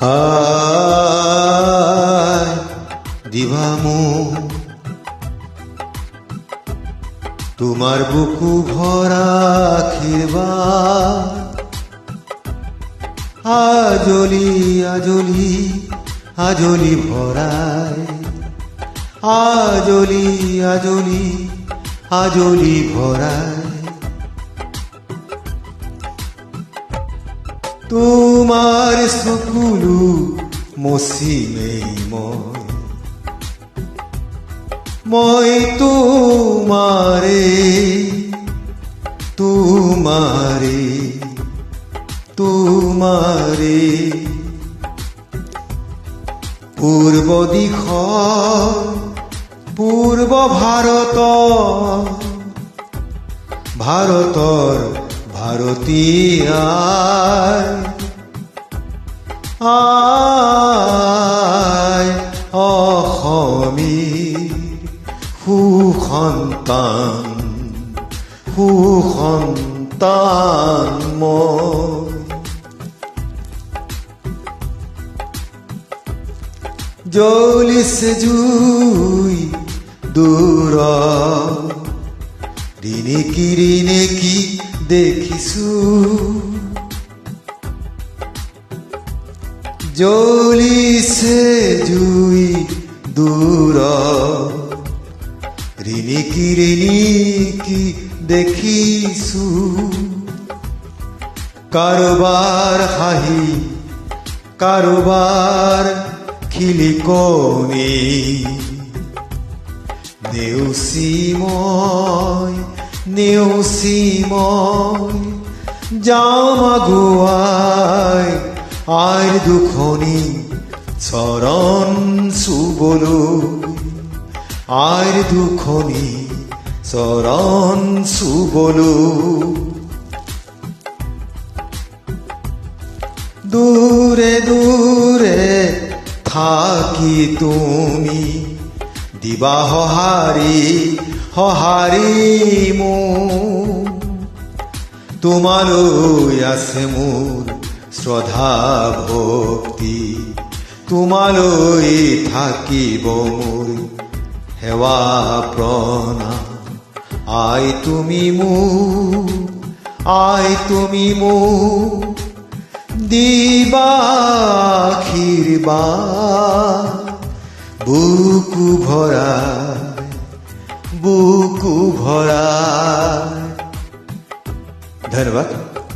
আয় তোমার বুকু ভরা খিরবা আজলি আজলি আজলি ভরায়। আজলি আজলি আজলি ভরায়। তোমার সকুলু মসিমেই ময় মই তোমারে তোমারে তোমারে। পূর্ব দিশ পূর্ব ভাৰত ভাৰতৰ ভাৰতীয়াই আই অসমীৰ সুসন্তান সুসন্তান মই। জ্বলিছে জুই দূৰ ৰিণিকি ৰিণিকি দেখিছো? জ্বলিছে জুই দূৰ ৰিণিকি ৰিণিকি দেখিছো? কাৰোবাৰ হাঁহি কাৰোবাৰ খিলিকনি নেওচি মই যাম আগুৱাই আইৰ দুখনি চৰণ চুবলৈ আইৰ দুখনি চৰণ চুবলৈ দূৰে দূৰে থাকি তুমি দিবা সঁহাৰি সঁহাৰি মোক তোমালৈ আছে মোৰ শ্ৰদ্ধা ভক্তি। তোমালৈ থাকিব মোৰ সেৱা প্ৰণাম আই তুমি মোক আই তুমি মোক দিবা খিরবা বুকু ভরা বুকু ভরা। ধন্যবাদ।